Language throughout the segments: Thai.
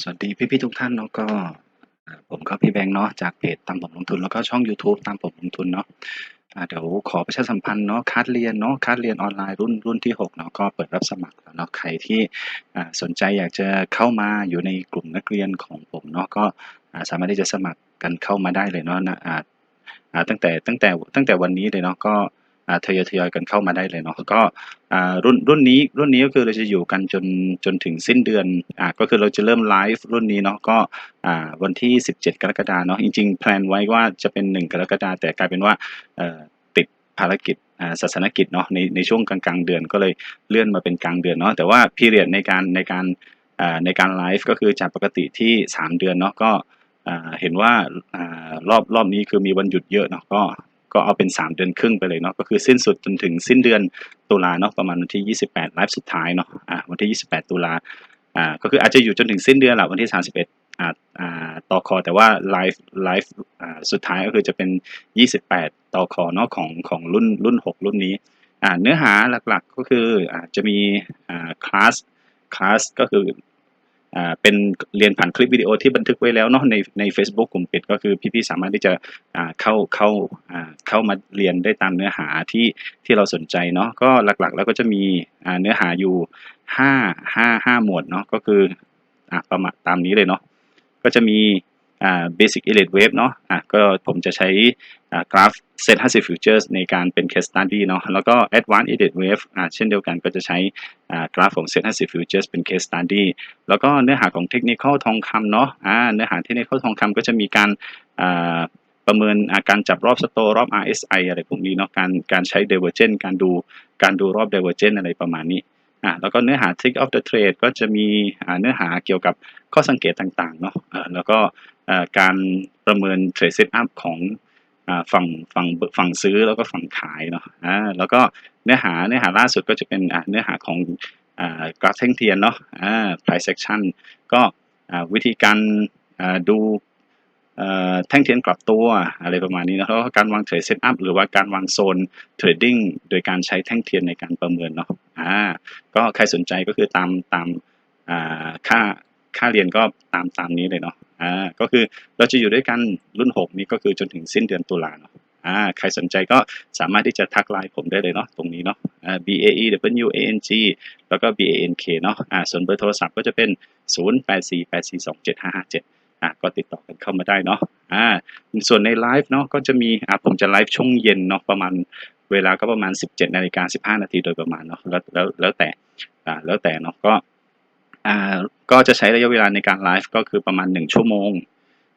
สวัสดีพี่ๆทุกท่านเนาะก็ผมก็พี่แบงค์เนาะจากเพจตามผมลงทุนแล้วก็ช่องยูทูบตามผมลงทุนเนาะเดี๋ยวขอประชาสัมพันธ์เนาะคลาสเรียนเนาะคลาสเรียนออนไลน์รุ่นรุ่นที่6เนาะก็เปิดรับสมัครแล้วเนาะใครที่สนใจอยากจะเข้ามาอยู่ในกลุ่มนักเรียนของผมเนาะก็สามารถที่จะสมัครกันเข้ามาได้เลยเนาะนะตั้งแต่ตั้งแต่ตั้งแต่วันนี้เลยเนาะก็ ทยอยทยอยกันเข้ามาได้เลยเนาะก็รุ่นรุ่นนี้รุ่นนี้ก็คือเราจะอยู่กันจนจนถึงสิ้นเดือนอ่าก็คือเราจะเริ่มไลฟ์รุ่นนี้เนาะก็อ่าวันที่ 17 กรกฎาเนาะจริงๆแพลนไว้ว่าจะเป็น 1 กรกฎาแต่กลายเป็นว่าติดภารกิจศาสนกิจเนาะในในช่วงกลางๆเดือนก็เลยเลื่อนมาเป็นกลางเดือนเนาะแต่ว่าพีเรียดในการในการในการไลฟ์ก็คือจากปกติที่ 3 เดือนเนาะก็เห็นว่ารอบรอบนี้คือมีวันหยุดเยอะเนาะก็ ก็เอาเป็น3 เดือนครึ่งไปเลยเนาะก็คือสิ้นสุดจนถึงสิ้นเดือนตุลาเนาะประมาณวันที่ 28ไลฟ์สุดท้ายเนาะอ่าวันที่ 28 ตุลาอ่าก็คืออาจจะอยู่จนถึงสิ้นเดือนแหละวันที่ 31อ่าอ่าต่อคอแต่ว่าไลฟ์ไลฟ์อ่าสุดท้ายก็คือจะเป็น 28 ต่อคอเนาะของของรุ่นรุ่น 6 รุ่นนี้อ่าเนื้อหาหลักๆก็คืออ่าจะมีอ่าคลาสคลาสก็คือ อ่าเป็นเรียนผ่านคลิปวิดีโอที่บันทึกไว้แล้วเนาะในใน Facebook กลุ่มปิดก็คือพี่ๆสามารถที่จะอ่าเข้าเข้าอ่าเข้ามาเรียนได้ตามเนื้อหาที่ที่เราสนใจเนาะก็หลักๆ แล้วก็จะมีอ่าเนื้อหาอยู่ห้าห้าห้าหมวดเนาะก็คืออ่าประมาณตามนี้เลยเนาะก็จะมีอ่า basic elite wave เนาะอะก็ผมจะใช้ กราฟ set 50 futures ในการเป็น case study เนาะแล้วก็ advanced elite wave เช่นเดียวกันก็จะใช้กราฟของ set 50 futures เป็น case study แล้วก็เนื้อหาของ technical ทองคำเนาะเนื้อหา technical ทองคำก็จะมีการประเมินอาการจับรอบสโตรอบ RSI อะไรพวกนี้เนาะการการใช้ divergence การดูการดูรอบ divergence อะไรประมาณนี้อ่าแล้วก็เนื้อหา trick of the trade ก็จะมีเนื้อหาเกี่ยวกับข้อสังเกตต่างๆเนาะแล้วก็การประเมินเทรดเซตอัพของ ฝั่งฝั่งฝั่งซื้อแล้วก็ฝั่งขายเนาะอ่าแล้วก็เนื้อหาเนื้อหาล่าสุดก็จะเป็นอ่าเนื้อหาของอ่ากราฟแท่งเทียนเนาะอ่า price action ก็อ่าวิธีการอ่าดูอ่อแท่งเทียนกลับตัวอะไรประมาณนี้นะแล้วก็การวางเทรดเซตอัพหรือว่าการวางโซนเทรดดิ้งโดยการใช้แท่งเทียนในการประเมินเนาะอ่าก็ใครสนใจก็คือตามตามอ่าค่าค่าเรียนก็ตามตามนี้เลยเนาะ อ่าก็คือเราจะอยู่ด้วยกันรุ่น 6 นี้ก็คือจนถึงสิ้นเดือนตุลาเนาะอ่าใครสนใจก็สามารถที่จะทักไลน์ผมได้เลยเนาะตรงนี้เนาะอ่า B A E W A N G แล้วก็ B A N K เนาะอ่าส่วนเบอร์โทรศัพท์ก็จะเป็น 0848427557อ่าก็ติดต่อกันเข้ามาได้เนาะอ่าส่วนในไลฟ์เนาะก็จะมีอ่าผมจะไลฟ์ช่วงเย็นเนาะประมาณเวลาก็ประมาณ 17นาฬิกา15นาทีโดยประมาณเนาะแล้วแล้วแล้วแต่อ่าแล้วแต่เนาะก็ อ่าก็จะใช้ระยะเวลาในการไลฟ์ก็คือประมาณ 1 ชั่วโมง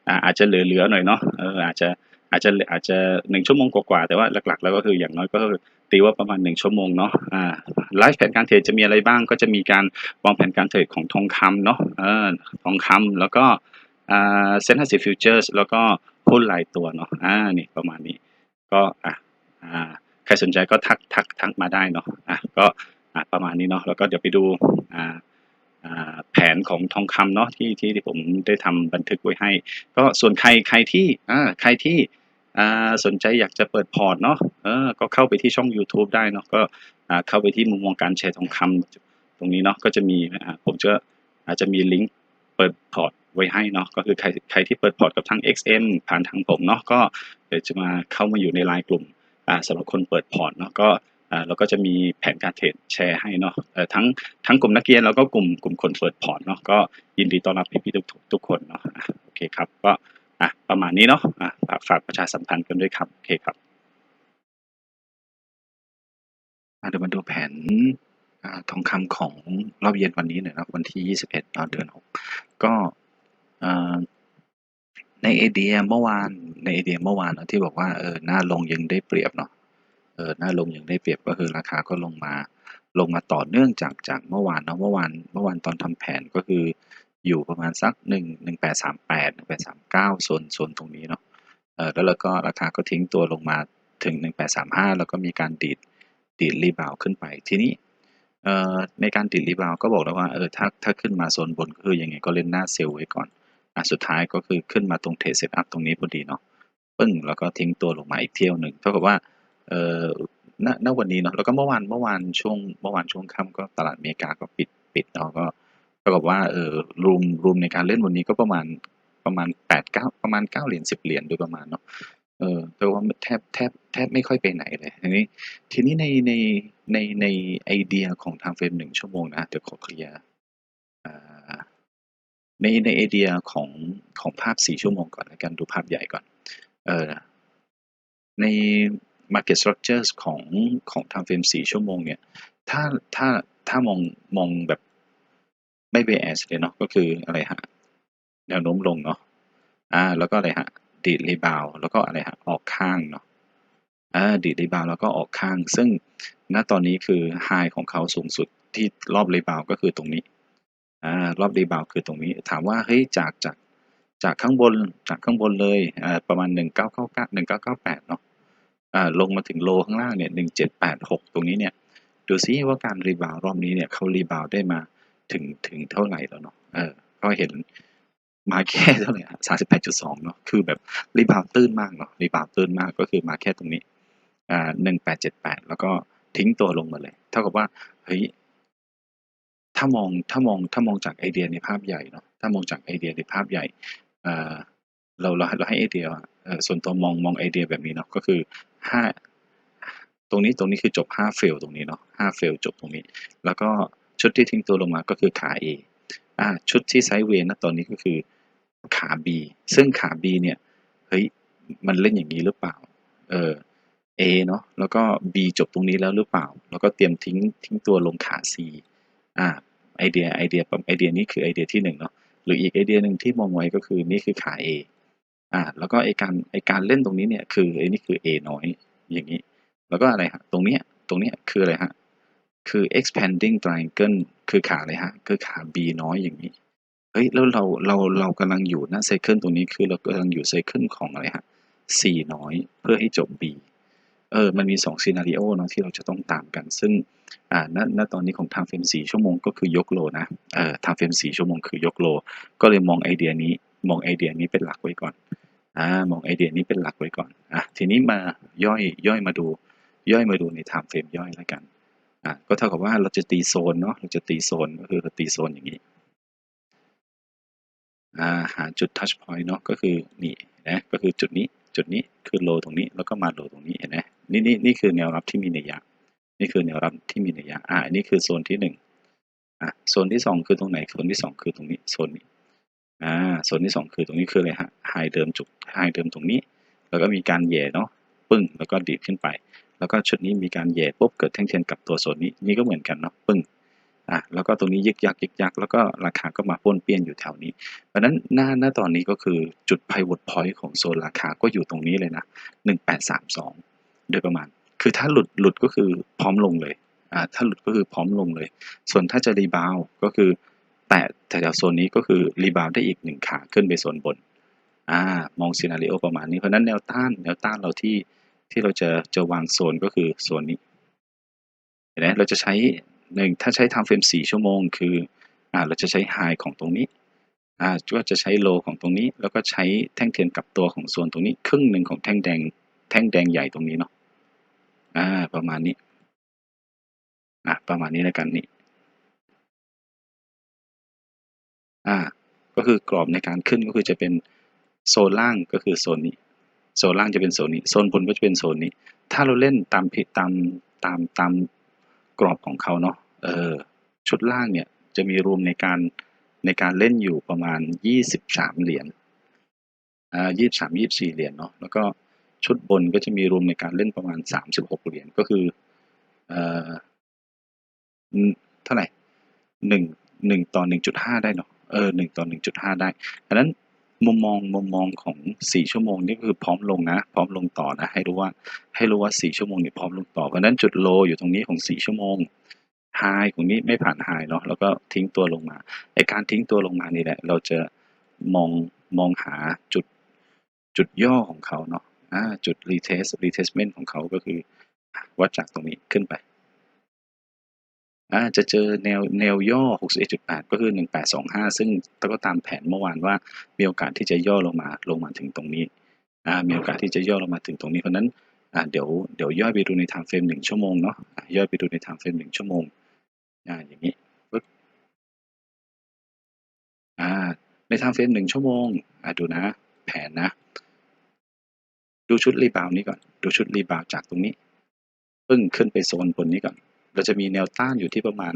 อ่าอาจจะเหลือๆหน่อยเนาะเอออาจจะอาจจะอาจจะ1ชั่วโมงกว่าๆแต่ว่าหลักๆ แล้วก็คืออย่างน้อยก็ตีว่าประมาณ 1 ชั่วโมงเนาะอ่าไลฟ์แผนการเทรดจะมีอะไรบ้าง ก็จะมีการวางแผนการเทรดของทองคำเนาะเออทองคำแล้วก็อ่าเซ็นทรัลฟิวเจอร์สแล้วก็หุ้นรายตัวเนาะอ่านี่ประมาณนี้ ก็อะอ่าใครสนใจก็ทักทักทักมาได้เนาะอะก็อะประมาณนี้เนาะแล้วก็เดี๋ยวไปดูอ่า แผนของทองคำเนาะที่ที่ที่ผมได้ทำบันทึกไว้ให้ ก็ส่วนใครใครที่อ่าใครที่อ่าสนใจอยากจะเปิดพอร์ตเนาะก็เข้าไปที่ช่อง YouTube ได้เนาะก็เข้าไปที่มุมมองการแชร์ทองคำตรงนี้เนาะก็จะมีผมจะอาจจะมีลิงก์เปิดพอร์ตไว้ให้เนาะก็คือใครใครที่เปิดพอร์ตกับทาง XM ผ่านทางผมเนาะก็เดี๋ยวจะมาเข้ามาอยู่ในไลน์กลุ่มสำหรับคนเปิดพอร์ตเนาะก็ เราก็จะมีแผนการเทรดแชร์ให้เนาะเอ่อทั้งทั้งกลุ่มนักเรียนแล้วก็กลุ่มกลุ่มคนเปิดพอร์ตเนาะก็ยินดีต้อนรับพี่ๆทุกทุกทุกคนเนาะโอเคครับก็อะประมาณนี้เนาะอะฝากฝากประชาสัมพันธ์กันด้วยครับโอเคครับอะเดี๋ยวมาดูแผนอ่าทองคำของรอบเย็นวันนี้หน่อยนะวันที่ 21เนาะเดือน 6 ก็อ่าใน ADM เมื่อวานใน ADM เมื่อวานนะที่บอกว่าเออหน้าลงยังได้เปรียบเนาะ ออหน้าลงอย่างได้เปรียบก็คือราคาก็ลงมา ลงมาต่อเนื่องจากจากเมื่อวานเนาะเมื่อวานเมื่อวานตอนทำแผนก็คืออยู่ประมาณสักหนึ่งหนึ่งแปดสามแปดหนึ่งแปดสามเก้าโซนโซนตรงนี้เนาะเออแล้วเราก็ราคาก็ทิ้งตัวลงมาถึงหนึ่งแปดสามห้าแล้วก็มีการดีดดีดรีบาวขึ้นไปทีนี้เอ่อในการดีดรีบาวก็บอกแล้วว่าเออถ้าถ้าขึ้นมาโซนบนก็คือยังไงก็เล่นหน้าเซลล์ไว้ก่อนอะสุดท้ายก็คือขึ้นมาตรงเทรดเซตอัพตรงนี้พอดีเนาะปึ้งแล้วก็ทิ้งตัวลงมาอีกเที่ยวหนึ่งเท่ากับว่า เอ่อณณวันนี้เนาะแล้วก็เมื่อวานเมื่อวานช่วงเมื่อวานช่วงค่ำก็ตลาดอเมริกาก็ปิดปิดเนาะก็เท่ากับว่าเออรูมรูมในการเล่นวันนี้ก็ประมาณประมาณแปดเก้าประมาณเก้าเหรียญสิบเหรียญโดยประมาณเนาะเออแต่ว่าแทบแทบแทบไม่ค่อยไปไหนเลยทีนี้ทีนี้ในในในในไอเดียของทางเฟรมหนึ่งชั่วโมงนะเดี๋ยวขอเคลียร์ในในไอเดียของของภาพสี่ชั่วโมงก่อนแล้วกันดูภาพใหญ่ก่อนเออใน market structures ของของทางเฟรมสี่ชั่วโมงเนี่ย ถ้าถ้าถ้ามองมองแบบไม่เบแอสเลยเนาะก็คืออะไรฮะ แนวโน้มลงเนาะอ่าแล้วก็อะไรฮะดีดรีบาวแล้วก็อะไรฮะออกข้างเนาะอ่าดีดรีบาวแล้วก็ออกข้าง ซึ่งณตอนนี้คือไฮของเขาสูงสุดที่รอบรีบาวก็คือตรงนี้อ่ารอบรีบาวคือตรงนี้ถามว่าเฮ้ยจากจากจากข้างบนจากข้างบนเลยอ่าประมาณหนึ่งเก้าเก้าเก้าหนึ่งเก้าเก้าแปดเนาะ ลงมาถึงโลข้างล่างเนี่ยหนึ่งเจ็ดแปดหกตรงนี้เนี่ยดูซิว่าการรีบาวรอบนี้เนี่ยเขารีบาวได้มาถึงถึงเท่าไหร่แล้วเนาะเออก็เห็นมาแค่เท่าไหร่สามสิบแปดจุดสองเนาะคือแบบรีบาวตื้นมากเนาะรีบาวตื้นมากก็คือมาแค่ตรงนี้อ่าหนึ่งแปดเจ็ดแปดแล้วก็ทิ้งตัวลงมาเลย เท่ากับว่าเฮ้ยถ้ามองถ้ามองถ้ามองจากไอเดียในภาพใหญ่เนาะถ้ามองจากไอเดียในภาพใหญ่อ่าเราเราเราให้ไอเดียอ่อส่วนตัวมองมองไอเดียแบบนี้เนาะก็คือ ห้าตรงนี้ตรงนี้คือจบ5เฟลตรงนี้เนาะ5เฟลจบตรงนี้ แล้วก็ชุดที่ทิ้งตัวลงมาก็คือขา A อ่าชุดที่ไซด์เวย์นะตอนนี้ก็คือขา B ซึ่งขา B เนี่ยเฮ้ยมันเล่นอย่างนี้หรือเปล่า เออ A เนาะแล้วก็ B จบตรงนี้แล้วหรือเปล่า แล้วก็เตรียมทิ้งทิ้งตัวลงขา C อ่าไอเดียไอเดียไอเดียนี้คือไอเดียที่หนึ่งเนาะหรืออีกไอเดียหนึ่งที่มองไว้ก็คือนี่คือขา A อ่า แล้วก็ไอการไอการเล่นตรงนี้เนี่ย คือไอนี่คือ A น้อยอย่างนี้ แล้วก็อะไรฮะ ตรงเนี้ยตรงเนี้ยคืออะไรฮะ คือ expanding triangle คือขาอะไรฮะ คือขา B น้อยอย่างนี้ เฮ้ย แล้วเราเราเรากำลังอยู่หน้าไซเคิลตรงนี้คือเรากำลังอยู่ไซเคิลของอะไรฮะ C น้อยเพื่อให้จบ B เออ มันมีสองซีนารีโอเนาะที่เราจะต้องตามกัน ซึ่ง อ่า ณ ณ ตอนนี้ของทางเฟรมสี่ชั่วโมงก็คือยกโลนะ เออทางเฟรมสี่ชั่วโมงคือยกโล ก็เลยมองไอเดียนี้ มองไอเดียนี้เป็นหลักไว้ก่อนอ่ามองไอเดียนี้เป็นหลักไว้ก่อนอะทีนี้มาย่อยย่อยมาดู ย่อยมาดูใน time frame ย่อยแล้วกันอะก็เท่ากับว่าเราจะตีโซนเนาะเราจะตีโซนก็คือเราตีโซนอย่างนี้อ่าหาจุด touch point เนาะก็คือนี่นะก็คือจุดนี้จุดนี้คือโลตรงนี้แล้วก็มาโลตรงนี้เห็นไหมนี่นี่นี่คือแนวรับที่มีนัยยะนี่คือแนวรับที่มีนัยยะอ่าอันนี้คือโซนที่หนึ่งอะโซนที่สองคือตรงไหนโซนที่สองคือตรงนี้โซนนี้ อ่าโซนที่สองคือตรงนี้คืออะไรฮะไฮเดิมจุดไฮเดิมตรงนี้ แล้วก็มีการแย่เนาะปึ้งแล้วก็ดีดขึ้นไป แล้วก็ชุดนี้มีการแย่ปุ๊บเกิดแท่งเทียนกับตัวโซนนี้นี่ก็เหมือนกันเนาะปึ้งอะแล้วก็ตรงนี้ยึกยักยึกยักแล้วก็ราคาก็มาป้วนเปี้ยนอยู่แถวนี้ เพราะฉะนั้นหน้าหน้าตอนนี้ก็คือจุด pivot point ของโซนราคาก็อยู่ตรงนี้เลยนะหนึ่งแปดสามสองโดยประมาณ คือถ้าหลุดหลุดก็คือพร้อมลงเลยอ่าถ้าหลุดก็คือพร้อมลงเลย ส่วนถ้าจะรีบาวก็คือ แต่แถวๆโซนนี้ก็คือรีบาวได้อีกหนึ่งขาขึ้นไปโซนบนอ่ามองซีนารีโอประมาณนี้เพราะฉะนั้นแนวต้านแนวต้านเราที่ที่เราจะจะวางโซนก็คือโซนนี้เห็นไหมเราจะใช้หนึ่งถ้าใช้ทำเฟรมสี่ชั่วโมง คืออ่าเราจะใช้ไฮของตรงนี้อ่าก็จะใช้โลของตรงนี้ แล้วก็ใช้แท่งเทียนกับตัวของโซนตรงนี้ ครึ่งหนึ่งของแท่งแดง แท่งแดงใหญ่ตรงนี้เนาะอ่าประมาณนี้อะประมาณนี้แล้วกันนี่ อ่าก็คือกรอบในการขึ้นก็คือจะเป็นโซนล่างก็คือโซนนี้ โซนล่างจะเป็นโซนนี้ โซนบนก็จะเป็นโซนนี้ ถ้าเราเล่นตามผิดตามตามตามกรอบของเขาเนาะเออชุดล่างเนี่ยจะมีรวมในการในการเล่นอยู่ประมาณยี่สิบสามเหรียญอ่ายี่สามยี่สี่เหรียญเนาะแล้วก็ชุดบนก็จะมีรวมในการเล่นประมาณสามสิบหกเหรียญก็คือเอ่อเท่าไหร่หนึ่งหนึ่งต่อหนึ่งจุดห้าได้เนาะ เออหนึ่งต่อหนึ่งจุดห้าได้ดังนั้นมุมมองมุมมองของสี่ชั่วโมงนี่คือพร้อมลงนะ พร้อมลงต่อนะ ให้รู้ว่าให้รู้ว่าสี่ชั่วโมงนี่พร้อมลงต่อเพราะนั้นจุดโลอยู่ตรงนี้ของสี่ชั่วโมงไฮของนี้ไม่ผ่านไฮเนาะแล้วก็ทิ้งตัวลงมาไอการทิ้งตัวลงมานี่แหละ เราจะมองมองหาจุดจุดย่อของเขาเนาะอ่าจุด retest retestment ของเขาก็คือวัดจากตรงนี้ขึ้นไป อาจะเจอแนวแนวย่อ 61.8 ก็คือ 1825 ซึ่งก็ตามแผนเมื่อวานว่ามีโอกาสที่จะย่อลงมาลงมาถึงตรงนี้มีโอกาสที่จะย่อลงมาถึงตรงนี้เพราะนั้นเดี๋ยวเดี๋ยวย่อยไปดูใน time frame 1ชั่วโมงเนาะย่อยไปดูใน time frame 1ชั่วโมงอ่าอย่างนี้ในทางเฟรมหนึ่งชั่วโมงอะดูนะ แผนนะ ดูชุดรีบาวนี้ก่อน ดูชุดรีบาวจากตรงนี้ ปึ้งขึ้นไปโซนบนนี้ก่อน เราจะมีแนวต้านอยู่ที่ประมาณ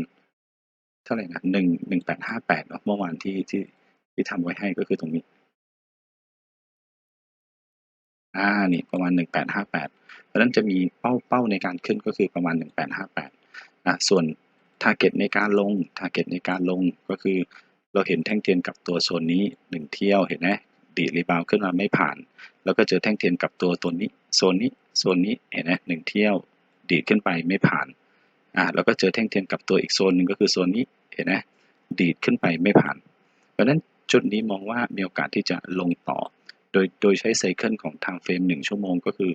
เท่าไหร่นะหนึ่งหนึ่งแปดห้าแปดเนาะเมื่อวานที่ที่ที่ทำไว้ให้ก็คือตรงนี้ อ่า นี่ประมาณหนึ่งแปดห้าแปดเพราะฉะนั้นจะมีเป้าเป้าในการขึ้นก็คือประมาณหนึ่งแปดห้าแปดอะส่วนทาร์เก็ตในการลงทาร์เก็ตในการลงก็คือ เราเห็นแท่งเทียนกับตัวโซนนี้หนึ่งเที่ยวเห็นไหมดีรีบาวขึ้นมาไม่ผ่าน แล้วก็เจอแท่งเทียนกับตัวตัวนี้ โซนนี้ โซนนี้ เห็นไหมหนึ่งเที่ยว ดีดขึ้นไปไม่ผ่าน อ่าแล้วก็เจอแท่งเทียนกับตัวอีกโซนหนึ่งก็คือโซนนี้เห็นไหมดีดขึ้นไปไม่ผ่าน เพราะฉะนั้นจุดนี้มองว่ามีโอกาสที่จะลงต่อ โดยโดยใช้ไซเคิลของทางเฟรมหนึ่งชั่วโมงก็คือ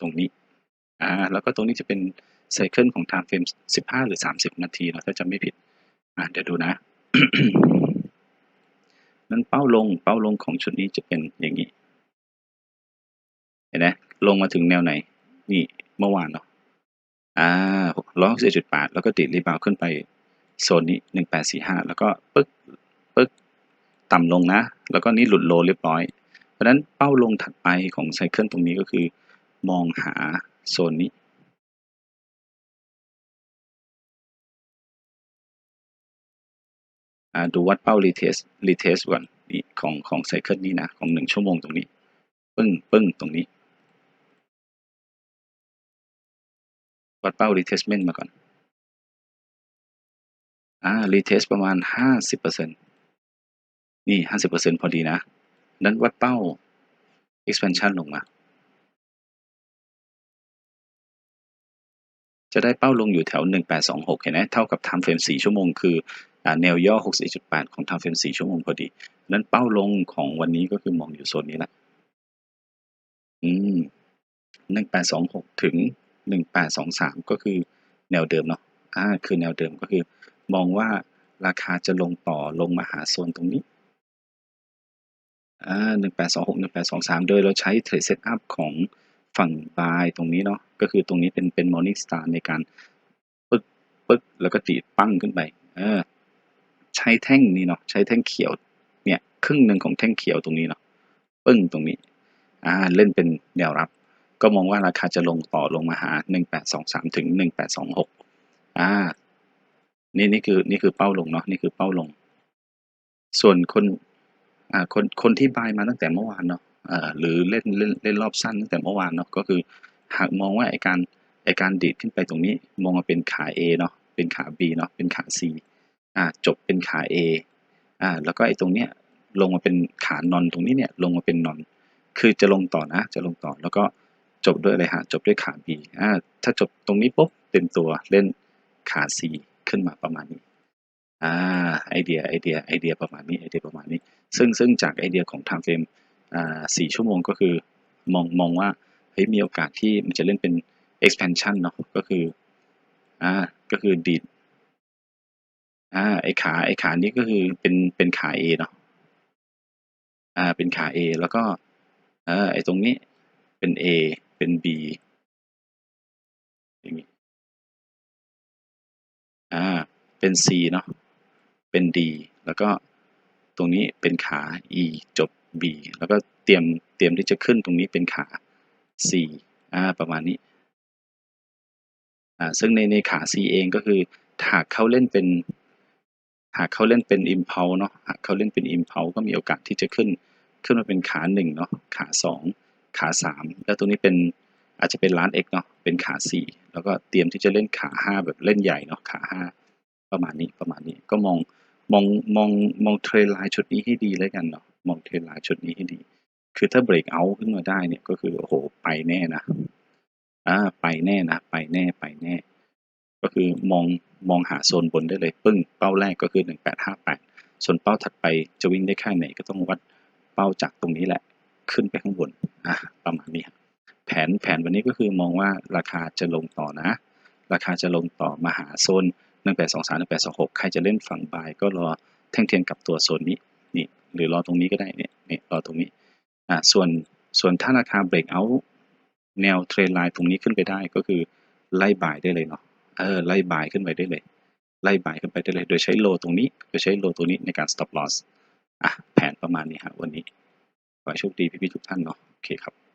ตรงนี้อ่าแล้วก็ตรงนี้จะเป็นไซเคิลของทางเฟรมสิบห้าหรือสามสิบนาทีเนาถ้าจำไม่ผิดอ่าเดี๋ยวดูนะนั้นเป้าลงเป้าลงของชุดนี้จะเป็นอย่างนี้ เห็นไหมลงมาถึงแนวไหน นี่เมื่อวานเนาะ อ่าร้อยหกสิบจุดแปดแล้วก็ติดรีบาวขึ้นไปโซนนี้หนึ่งแปดสี่ห้าแล้วก็ปึ๊กปึ๊กต่ำลงนะ แล้วก็นี่หลุดโลเรียบร้อย เพราะฉะนั้นเป้าลงถัดไปของไซเคิลตรงนี้ก็คือ มองหาโซนนี้อ่าดูวัดเป้ารีเทสรีเทสก่อนนี่ของของไซเคิลนี้นะ ของหนึ่งชั่วโมงตรงนี้ ปึ้งปึ้งตรงนี้ วัดเป้า retestment มาก่อน อ่า retest ประมาณห้าสิบเปอร์เซ็นนี่ห้าสิบเปอร์เซ็นพอดีนะ นั้นวัดเป้า expansion ลงมา จะได้เป้าลงอยู่แถว 1826 เห็นไหมเท่ากับ time frame 4 ชั่วโมง คือแนวย่อ 64.8 ของ time frame 4 ชั่วโมงพอดี นั้นเป้าลงของวันนี้ก็คือมองอยู่โซนนี้แหละ อืม 1826 ถึง 1823 ก็คือแนวเดิมเนาะอ่าคือแนวเดิมก็คือ มองว่าราคาจะลงต่อลงมาหาโซนตรงนี้อ่า1826 1823 โดยเราใช้ trade setup ของฝั่ง buy ตรงนี้เนาะก็คือตรงนี้เป็นเป็น morning star ในการปึ๊กปึ๊กแล้วก็ตีดปั้งขึ้นไปเออใช้แท่งนี้เนาะใช้แท่งเขียวเนี่ยครึ่งหนึ่งของแท่งเขียวตรงนี้เนาะปึ้งตรงนี้อ่าเล่นเป็นแนวรับ ก็มองว่าราคาจะลงต่อลงมาหา 1823 ถึง 1826 อ่า นี่นี่คือนี่คือเป้าลงเนาะ นี่คือเป้าลง ส่วนคน อ่า คน คนที่บายมาตั้งแต่เมื่อวานเนาะอ่าหรือเล่นเล่นเล่นรอบสั้นตั้งแต่เมื่อวานเนาะ ก็คือ หากมองว่าไอการไอการดีดขึ้นไปตรงนี้ มองมาเป็นขา A เนาะ เป็นขา B เนาะ เป็นขา C อ่า จบเป็นขา A อ่า แล้วก็ไอตรงเนี้ยลงมาเป็นขานอนตรงนี้เนี่ย ลงมาเป็นนอน คือจะลงต่อนะ จะลงต่อ แล้วก็ จบด้วยอะไรฮะจบด้วยขา B อ่าถ้าจบตรงนี้ปุ๊บเต็มตัวเล่นขา C ขึ้นมาประมาณนี้อ่าไอเดียไอเดียไอเดียประมาณนี้ไอเดียประมาณนี้ ซึ่งซึ่งจากไอเดียของ time frame อ่าสี่ชั่วโมงก็คือมองมองว่าเฮ้ยมีโอกาสที่มันจะเล่นเป็น expansion เนาะก็คืออ่าก็คือดีดอ่าไอขาไอขานี้ก็คือเป็นเป็นขา A เนาะอ่าเป็นขา A แล้วก็เออไอตรงนี้เป็น A เป็น B อย่างนี้อ่าเป็น C เนาะเป็น D แล้วก็ตรงนี้เป็นขา E จบ B แล้วก็เตรียมเตรียมที่จะขึ้นตรงนี้เป็นขา C อ่าประมาณนี้อ่าซึ่งในในขา C เองก็คือหากเขาเล่นเป็นหากเขาเล่นเป็น impulse เนาะหากเขาเล่นเป็น impulse ก็มีโอกาสที่จะขึ้นขึ้นมาเป็นขาหนึ่งเนาะขาสอง ขาสามแล้วตรงนี้เป็นอาจจะเป็นล้าน X เนาะเป็นขาสี่แล้วก็เตรียมที่จะเล่นขาห้าแบบเล่นใหญ่เนาะขาห้าประมาณนี้ประมาณนี้ก็มองมองมองมองเทรนไลน์ชุดนี้ให้ดีแล้วกันเนาะมองเทรนไลน์ชุดนี้ให้ดี คือถ้าเบรกเอาขึ้นมาได้เนี่ยก็คือโอ้โหไปแน่นะอ่าไปแน่นะ ไปแน่ไปแน่ ก็คือมองมองหาโซนบนได้เลย ปึ้งเป้าแรกก็คือ 1858 ส่วนเป้าถัดไปจะวิ่งได้แค่ไหนก็ต้องวัดเป้าจากตรงนี้แหละ ขึ้นไปข้างบน อะประมาณนี้แผนแผนวันนี้ก็คือมองว่าราคาจะลงต่อนะ ราคาจะลงต่อมาหาโซน1823 1826 ใครจะเล่นฝั่งบายก็รอแท่งเทียนกับตัวโซนนี้นี่หรือรอตรงนี้ก็ได้เนี่ยนี่รอตรงนี้อ่าส่วนส่วนถ้าราคาเบรกเอาแนวเทรนไลน์ตรงนี้ขึ้นไปได้ก็คือไล่บายได้เลยเนาะเออไล่บายขึ้นไปได้เลย ไล่บายขึ้นไปได้เลย โดยใช้โลตรงนี้โดยใช้โลตัวนี้ในการ stop loss อะแผนประมาณนี้ครวันนี้ ขอให้โชคดีพี่ๆทุกท่านเนาะโอเคครับ